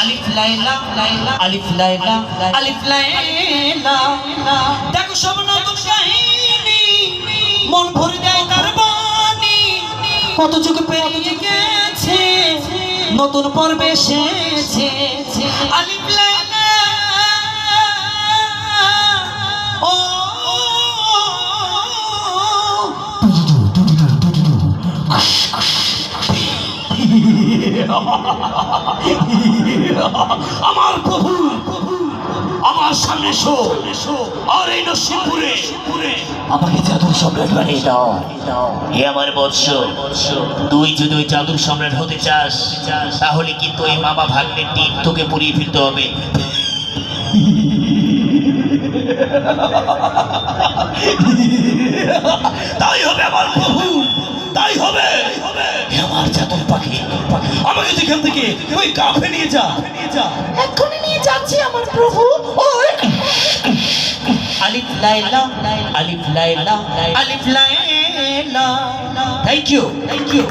আলিফ লাইলা লাইলা, আলিফ লাইলা আলিফ লাইলা। দেখো সব নতুন কাহিনী, মন ভরে দেয় তার বাণী। কত যুগ পেরিয়ে গেছে, নতুন পর্বে এসেছে। আলিফ লাইলা আমার প্রভু, আমার সামনে এসো। আর এই নসিমপুরে আমাকে জাদুর সম্রাট বানিয়ে দাও। হে আমার বৎস, তুই যদি ওই জাদুর সম্রাট হতে চাস, তাহলে কিন্তু এই মামা ভাগ্নের টিম তোকে পুড়িয়ে ফেলতে হবে। তাই হবে আমার প্রভু। আমার জাদুর পাখি আমাকে যেখান থেকে ওই কাফে নিয়ে যা। নিয়ে যা এক্ষুনি নিয়ে যাচ্ছি আমার প্রভু। আলিফ লাইলা আলিফ লাইলা আলিফ লাইলা। Thank you thank you